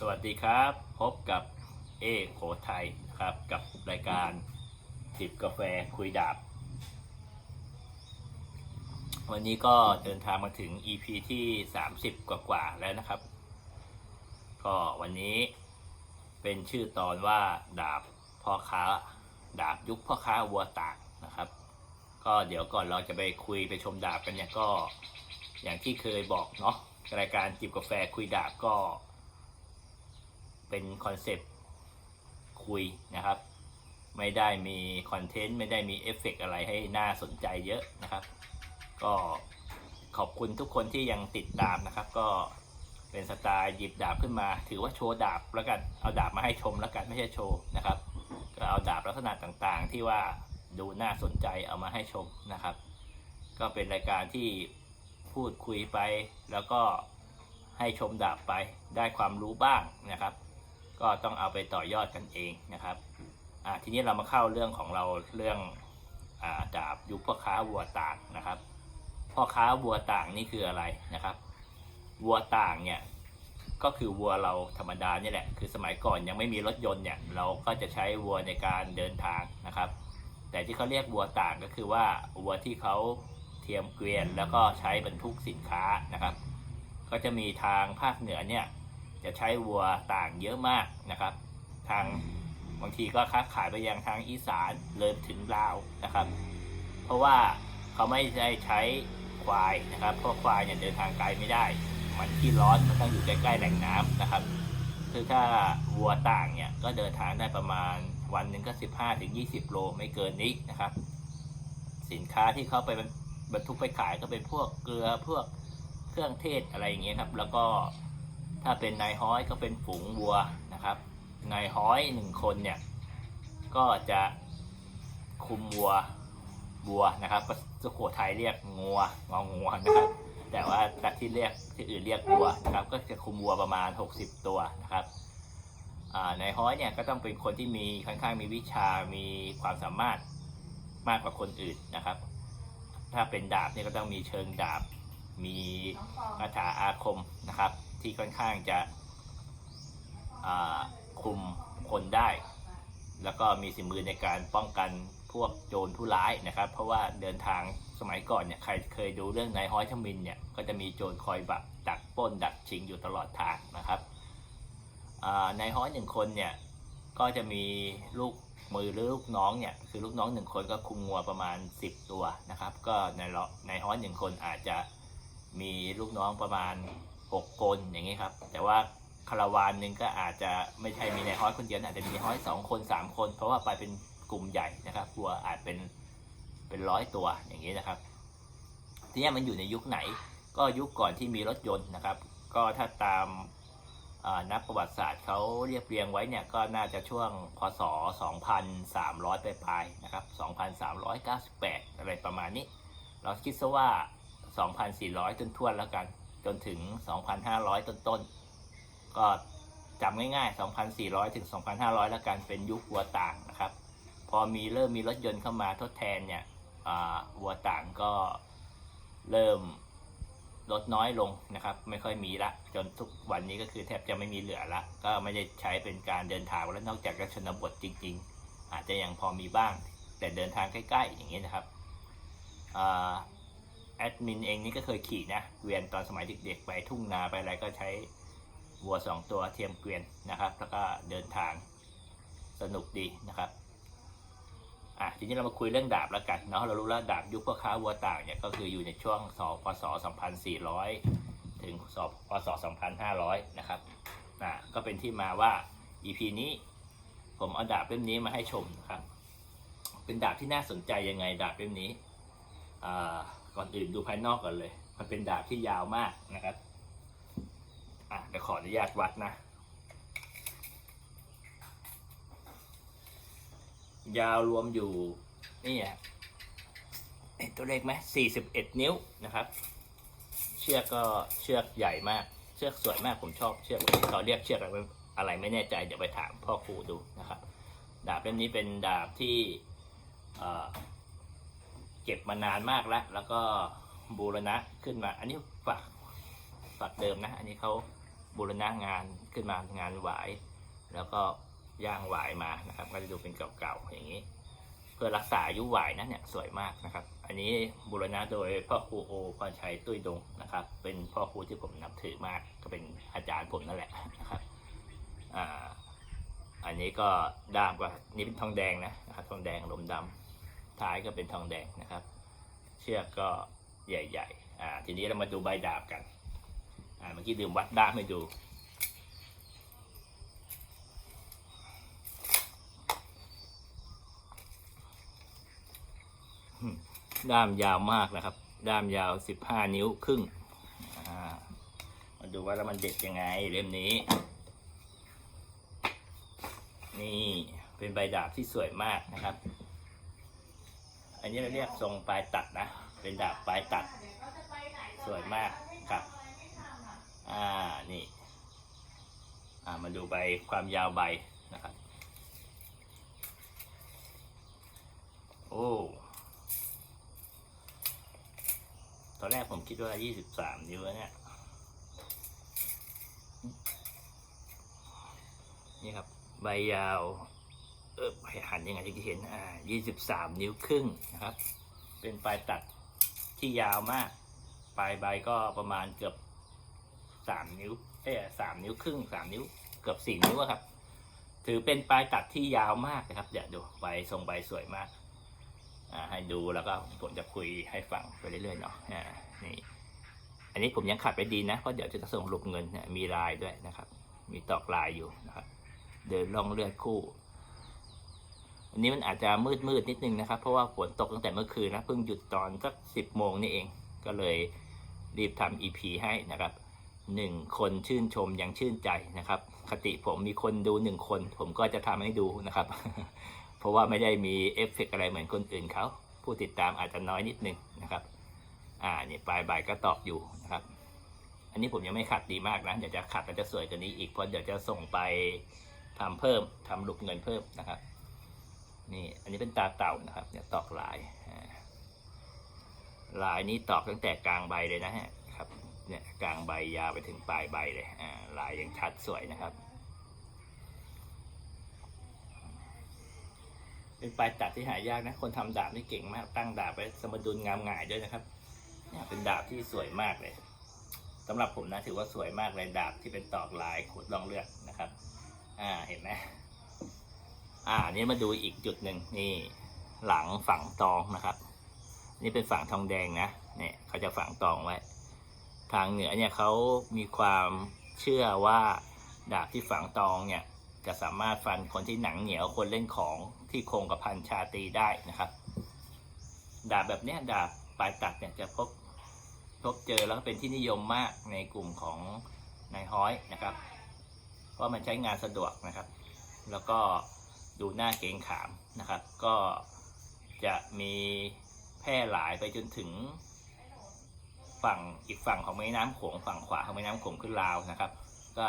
สวัสดีครับ พบกับเอโขไทยนะครับ กับรายการจิบกาแฟคุยดาบ วันนี้ก็เดินทางมาถึง EP ที่ 30 กว่าๆแล้วนะครับ ก็วันนี้เป็นชื่อตอนว่าดาบพ่อค้า ดาบยุคพ่อค้าวัวตากนะครับ ก็เดี๋ยวก่อนเราจะไปคุยไปชมดาบกันเนี่ยก็อย่างที่เคยบอกเนาะรายการจิบกาแฟคุยดาบก็ เป็นคอนเซปต์คุยนะครับ ไม่ได้มีคอนเทนต์ไม่ได้มีเอฟเฟกต์อะไรให้น่าสนใจเยอะนะครับ ก็ขอบคุณทุกคนที่ยังติดตามนะครับ ก็เป็นสไตล์หยิบดาบขึ้นมา ถือว่าโชว์ดาบแล้วกันเอาดาบมาให้ชมแล้วกันไม่ใช่โชว์นะครับ ก็เอาดาบลักษณะต่างๆ ที่ว่าดูน่าสนใจเอามาให้ชมนะครับ ก็เป็นรายการที่พูดคุยไปแล้วก็ให้ชมดาบไปได้ความรู้บ้างนะครับ ก็ต้องเอาไปต่อยอดกันเองนะครับอ่าทีนี้เรามาเข้าเรื่องของเราเรื่องอาดาบยุคพ่อค้าวัวต่างนะครับพ่อค้าวัวต่างนี่คืออะไรนะครับวัวต่างเนี่ยก็คือวัวเราธรรมดานี่แหละ คือสมัยก่อนยังไม่มีรถยนต์เนี่ยเราก็จะใช้วัวในการเดินทางนะครับ แต่ที่เขาเรียกวัวต่างก็คือว่าวัวที่เขาเทียมเกวียนแล้วก็ใช้บรรทุกสินค้านะครับ ก็จะมีทางภาคเหนือเนี่ย จะใช้วัวต่างเยอะมากนะครับ ทางบางทีก็ค้าขายไปยังทางอีสานเลยถึงลาวนะครับ เพราะว่าเขาไม่ได้ใช้ควายนะครับเพราะควายเนี่ยเดินทางไกลไม่ได้ มันที่ร้อนมันต้องอยู่ใกล้ๆแหล่งน้ำนะครับคือถ้าวัวต่างเนี่ยก็เดินทางได้ประมาณวันหนึ่งก็ 15ถึง20 โลไม่เกินนี้นะครับ สินค้าที่เขาไปบรรทุกไปขายก็เป็นพวกเกลือพวกเครื่องเทศอะไรอย่างเงี้ยครับ แล้วก็ ถ้าเป็นนายฮ้อยก็เป็นฝูงวัวนะครับนายฮ้อยหนึ่งคนเนี่ยก็จะคุมวัววัวนะครับสุโขทัยเรียกงัวงองัวนะครับ แต่ว่าแต่ที่เรียกที่อื่นเรียกวัวนะครับ ก็จะคุมวัวประมาณ 60 ตัวนะครับนายฮ้อยเนี่ยก็ต้องเป็นคนที่มีค่อนข้างมีวิชา มีความสามารถมากกว่าคนอื่นนะครับ ถ้าเป็นดาบเนี่ยก็ต้องมีเชิงดาบ มีคาถาอาคมนะครับ ที่ค่อนข้างจะคุมคนได้ แล้วก็มีสิมือในการป้องกันพวกโจรผู้ร้ายนะครับ เพราะว่าเดินทางสมัยก่อนเนี่ยใครเคยดูเรื่องนายฮ้อยทมินเนี่ยก็จะมีโจรคอยบักดักป้นดักชิงอยู่ตลอดทางนะครับนายฮ้อยหนึ่งคนเนี่ยก็จะมีลูกมือหรือลูกน้องเนี่ยคือลูกน้องหนึ่งคนก็คุมงัวประมาณ 10 ตัวนะครับ ก็ในายนายฮ้อยหนึ่งคนอาจจะมีลูกน้องประมาณ 6คนอย่างนี้ครับ แต่ว่าคาราวานหนึ่งก็อาจจะไม่ใช่มีในายฮ้อยคนเดียวอาจจะมีนายฮ้อยสองคนสามคน เพราะว่าไปเป็นกลุ่มใหญ่นะครับวัวอาจเป็นเป็นร้อยตัวอย่างนี้นะครับ ทีนี้มันอยู่ในยุคไหน ก็ยุคก่อนที่มีรถยนต์นะครับ ก็ถ้าตามนักประวัติศาสตร์เขาเรียบเรียงไว้เนี่ยก็น่าจะช่วงพศ 2300 ปลายๆนะครับ 2398 อะไรประมาณนี้ เราคิดซะว่า 2,400ต้นทวนแล้วกัน จนถึง 2,500 ต้นๆ ก็จำง่ายๆ 2,400 ถึง 2,500 แล้วกันเป็นยุควัวต่างนะครับ พอมีเริ่มมีรถยนต์เข้ามาทดแทนเนี่ยวัวต่างก็เริ่มลดน้อยลงนะครับ ไม่ค่อยมีละ จนทุกวันนี้ก็คือแทบจะไม่มีเหลือละ ก็ไม่ได้ใช้เป็นการเดินทางแล้วนอกจากชนบทจริง ๆ อาจจะยังพอมีบ้าง แต่เดินทางใกล้ ๆ อย่างนี้นะครับ แอดมินเองนี่ก็เคยขี่นะ เกวียนตอนสมัยเด็กๆ ไปทุ่งนาไปอะไรก็ใช้วัวสองตัวเทียมเกวียนนะครับ แล้วก็เดินทางสนุกดีนะครับอะทีนี้เรามาคุยเรื่องดาบแล้วกันเนาะเรารู้แล้วดาบยุคพ่อค้าวัวต่างเนี่ยก็คืออยู่ในช่วงสพศ2400 ถึงสพศ2500 นะครับอะก็เป็นที่มาว่า EP นี้ผมเอาดาบเล่มนี้มาให้ชมนะครับ เป็นดาบที่น่าสนใจยังไงดาบเล่มนี้อ่า ก่อนอื่นดูภายนอกก่อนเลย มันเป็นดาบที่ยาวมากนะครับ อะเดี๋ยวขออนุญาตวัดนะ ยาวรวมอยู่ นี่อะเห็นตัวเลขไหมสี่สิบเอ็ดนิ้วนะครับ เชือกก็เชือกใหญ่มาก เชือกสวยมากผมชอบเชือกเขาเรียกเชือกอะไรอะไรไม่แน่ใจเดี๋ยวไปถามพ่อครูดูนะครับ ดาบเล่มนี้เป็นดาบที่ เก็บมานานมากแล้ว แล้วก็บูรณะขึ้นมา อันนี้ฝักฝักเดิมนะ อันนี้เขาบูรณะงานขึ้นมางานหวาย แล้วก็ย่างหวายมานะครับ ก็จะดูเป็นเก่าๆอย่างนี้ เพื่อรักษาอายุหวายนะเนี่ยสวยมากนะครับ อันนี้บูรณะโดยพ่อครูโอพรชัยตุ้ยดงนะครับ เป็นพ่อครูที่ผมนับถือมาก ก็เป็นอาจารย์ผมนั่นแหละนะครับอ่าอันนี้ก็ด้ามก็นี่เป็นทองแดงนะนะครับทองแดงลมดำ ท้ายก็เป็นทองแดงนะครับ เชือกก็ใหญ่ๆอ่าทีนี้เรามาดูใบดาบกันอ่าเมื่อกี้ดื่มวัดด้ามให้ดูด้ามยาวมากนะครับ ด้ามยาวสิบห้านิ้วครึ่งมาดูว่าแล้วมันเด็ดยังไงเล่มนี้ นี่เป็นใบดาบที่สวยมากนะครับ อันนี้เราเรียกทรงปลายตัดนะ เป็นดาบปลายตัด สวยมากครับ อ่า นี่ อ่า มาดูใบความยาวใบนะครับ โอ้ ตอนแรกผมคิดว่า 23 นิ้วเนี่ย นี่ครับ ใบยาว เออให้หันยังไงจะเห็นอ่า23นิ้วครึ่งนะครับ เป็นปลายตัดที่ยาวมาก ปลายใบก็ประมาณเกือบ3นิ้วเอ้สามนิ้วครึ่ง3นิ้วเกือบ4นิ้วครับ ถือเป็นปลายตัดที่ยาวมากนะครับเดี๋ยวดูใบทรงใบสวยมากอ่าให้ดูแล้วก็ผมจะคุยให้ฟังไปเรื่อยๆเนาะอ่านี่อันนี้ผมยังขัดไปดีนะเพราะเดี๋ยวจะส่งหลูกเงินมีลายด้วยนะครับ มีตอกลายอยู่นะครับ เดินล่องเลือดคู่ อันนี้มันอาจจะมืดมืดนิดนึงนะครับ เพราะว่าฝนตกตั้งแต่เมื่อคืนนะเพิ่งหยุดตอนสักสิบโมงนี่เอง ก็เลยรีบทำ EP ให้นะครับหนึ่งคนชื่นชมยังชื่นใจนะครับ คติผมมีคนดูหนึ่งคน ผมก็จะทำให้ดูนะครับ เพราะว่าไม่ได้มีเอฟเฟกต์อะไรเหมือนคนอื่นเขาผู้ติดตามอาจจะน้อยนิดนึงนะครับ อ่านี่ปลายใบก็ตอกอยู่นะครับ อันนี้ผมยังไม่ขัดดีมากนะเดี๋ยวจะขัดแล้วจะสวยกว่านี้อีกเพราะเดี๋ยวจะส่งไปทำเพิ่มทำลูกเงินเพิ่มนะครับ นี่ อันนี้เป็นตาเต่านะครับเนี่ยตอกลายลายนี้ตอกตั้งแต่กลางใบเลยนะฮะครับเนี่ยกลางใบยาวไปถึงปลายใบเลยลายยังชัดสวยนะครับ เป็นปลายตัดที่หายากนะ คนทำดาบนี่เก่งมาก ตั้งดาบไว้สมดุลงามหงายด้วยนะครับเนี่ยเป็นดาบที่สวยมากเลยสำหรับผมนะถือว่าสวยมากเลยดาบที่เป็นตอกลายขูดล่องเลือดนะครับ อ่าเห็นไหม อ่านี่มาดูอีกจุดหนึ่งนี่หลังฝังตองนะครับ นี่เป็นฝังทองแดงนะเนี่ยเขาจะฝังตองไว้ ทางเหนือเนี่ยเขามีความเชื่อว่าดาบที่ฝังตองเนี่ยจะสามารถฟันคนที่หนังเหนียวคนเล่นของที่โคงกับพันชาตีได้นะครับ ดาบแบบเนี้ยดาบปลายตัดเนี่ยจะพบพบเจอแล้วก็เป็นที่นิยมมากในกลุ่มของนายฮ้อยนะครับ เพราะมันใช้งานสะดวกนะครับ แล้วก็ ดูหน้าเกงขามนะครับ ก็จะมีแพร่หลายไปจนถึงฝั่งอีกฝั่งของแม่น้ำโขงฝั่งขวาของแม่น้ำโขงคือลาวนะครับ ก็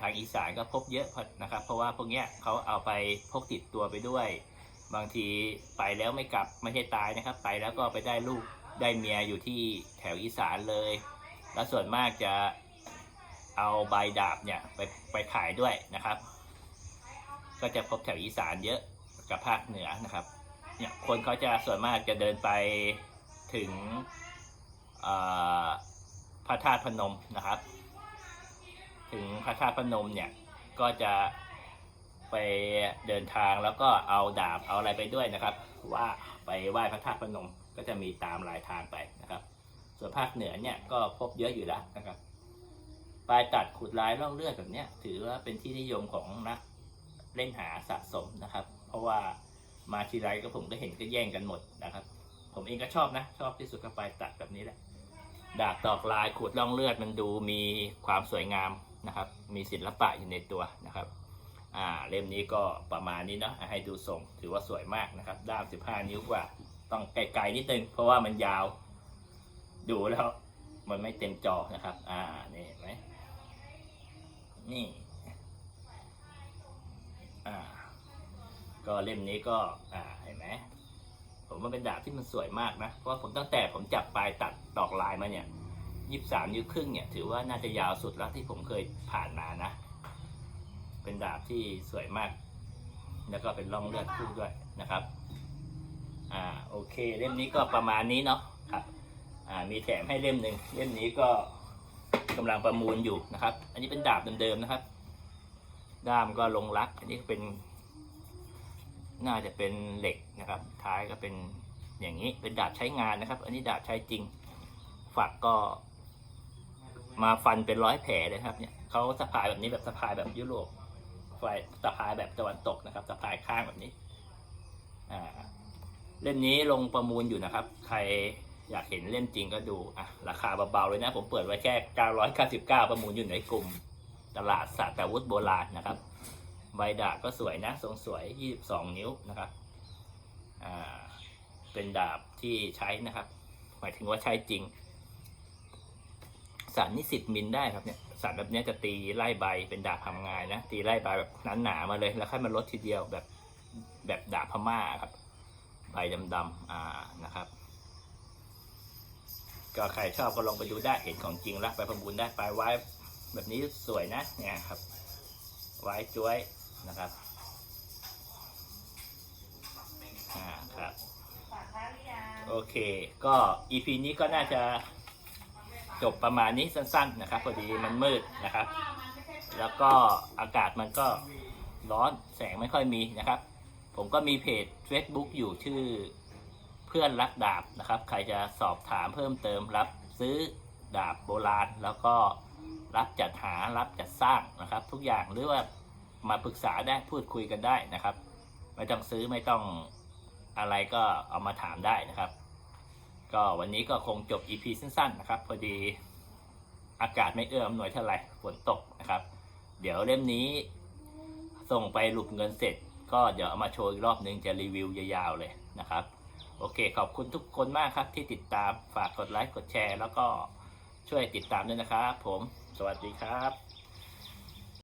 ทางอีสานก็พบเยอะนะครับ เพราะว่าพวกเนี้ยเขาเอาไปพกติดตัวไปด้วย บางทีไปแล้วไม่กลับไม่ใช่ตายนะครับ ไปแล้วก็ไปได้ลูกได้เมียอยู่ที่แถวอีสานเลย แล้วส่วนมากจะเอาใบดาบเนี่ยไปไปขายด้วยนะครับ ก็จะพบแถวอีสานเยอะกับภาคเหนือนะครับเนี่ยคนเขาจะส่วนมากจะเดินไปถึงพระธาตุพนมนะครับ ถึงพระธาตุพนมเนี่ยก็จะไปเดินทางแล้วก็เอาดาบเอาอะไรไปด้วยนะครับ ว่าไปไหว้พระธาตุพนมก็จะมีตามรายทางไปนะครับ ส่วนภาคเหนือเนี่ยก็พบเยอะอยู่แล้วนะครับปลายตัดขุดลายร่องเลือดแบบนี้ถือว่าเป็นที่นิยมของนัก เล่นหาสะสมนะครับ เพราะว่ามาทีไรก็ผมก็เห็นก็แย่งกันหมดนะครับ ผมเองก็ชอบนะ ชอบที่สุดก็ปลายตัดแบบนี้แหละดาบตอกลายขูดร่องเลือดมันดูมีความสวยงามนะครับ มีศิลปะอยู่ในตัวนะครับอ่าเล่มนี้ก็ประมาณนี้เนาะอะให้ดูทรงถือว่าสวยมากนะครับ ด้าม 15 นิ้วกว่า ต้องไกลๆนิดนึงเพราะว่ามันยาว ดูแล้ว มันไม่เต็มจอนะครับ อ่านี่เห็นไหมนี่ อ่า ก็เล่มนี้ก็ อ่าเห็นไหมผมว่าเป็นดาบที่มันสวยมากนะ เพราะว่าผมตั้งแต่ผมจับปลายตัดตอกลายมาเนี่ยยี่สิบสามนิ้วครึ่งเนี่ยถือว่าน่าจะยาวสุดแล้วที่ผมเคยผ่านมานะ เป็นดาบที่สวยมาก แล้วก็เป็นร่องเลือดคู่ด้วยนะครับ อ่าโอเค เล่มนี้ก็ประมาณนี้เนาะครับ อ่ามีแถมให้เล่มหนึ่งเล่มนี้ก็กำลังประมูลอยู่นะครับ อันนี้เป็นดาบเดิมๆนะครับ ด้ามก็ลงรัก อันนี้เป็น น่าจะเป็นเหล็กนะครับ ท้ายก็เป็นอย่างนี้เป็นดาบใช้งานนะครับ อันนี้ดาบใช้จริง ฝักก็มาฟันเป็นร้อยแผลเลยครับเนี่ยเขาสะพายแบบนี้แบบสะพายแบบยุโรปไฟสะพายแบบตะวันตกนะครับสะพายข้างแบบนี้อ่าเล่มนี้ลงประมูลอยู่นะครับ ใครอยากเห็นเล่มจริงก็ดูอะราคาเบาๆเลยนะ ผมเปิดไว้แค่ 999 ประมูลอยู่ในกลุ่ม ตลาดสัตวุธโบราณนะครับ ใบดาบก็สวยนะ ทรงสวย 22 นิ้วนะครับ อ่า เป็นดาบที่ใช้นะครับ หมายถึงว่าใช้จริง สันนี่สิบมิลได้ครับเนี่ย สันแบบนี้จะตีไล่ใบเป็นดาบทำงานนะ ตีไล่ใบแบบนั้นหนาๆมาเลย แล้วค่อยมาลดทีเดียวแบบแบบดาบพม่าครับ ใบดำๆอ่า นะครับก็ใครชอบก็ลองไปดูได้เห็นของจริงแล้วไปประมูลได้ไปไว้ แบบนี้สวยนะเนี่ยครับไว้จ้วยนะครับอ่าครับโอเค ก็ EP นี้ก็น่าจะจบประมาณนี้สั้นๆนะครับพอดีมันมืดนะครับ แล้วก็อากาศมันก็ร้อนแสงไม่ค่อยมีนะครับ ผมก็มีเพจ Facebook อยู่ชื่อเพื่อนรักดาบนะครับ ใครจะสอบถามเพิ่มเติมรับซื้อดาบโบราณ แล้วก็ รับจัดหารับจัดสร้างนะครับ ทุกอย่างหรือว่ามาปรึกษาได้พูดคุยกันได้นะครับ ไม่ต้องซื้อไม่ต้องอะไรก็เอามาถามได้นะครับ ก็วันนี้ก็คงจบ EP สั้นๆนะครับ พอดีอากาศไม่เอื้ออำนวยเท่าไหร่ฝนตกนะครับ เดี๋ยวเล่มนี้ส่งไปหลุปเงินเสร็จ ก็เดี๋ยวเอามาโชว์อีกรอบนึงจะรีวิวยาวๆเลยนะครับ โอเคขอบคุณทุกคนมากครับที่ติดตามฝากกดไลค์กดแชร์ แล้วก็ ช่วยติดตามด้วยนะครับผม สวัสดีครับ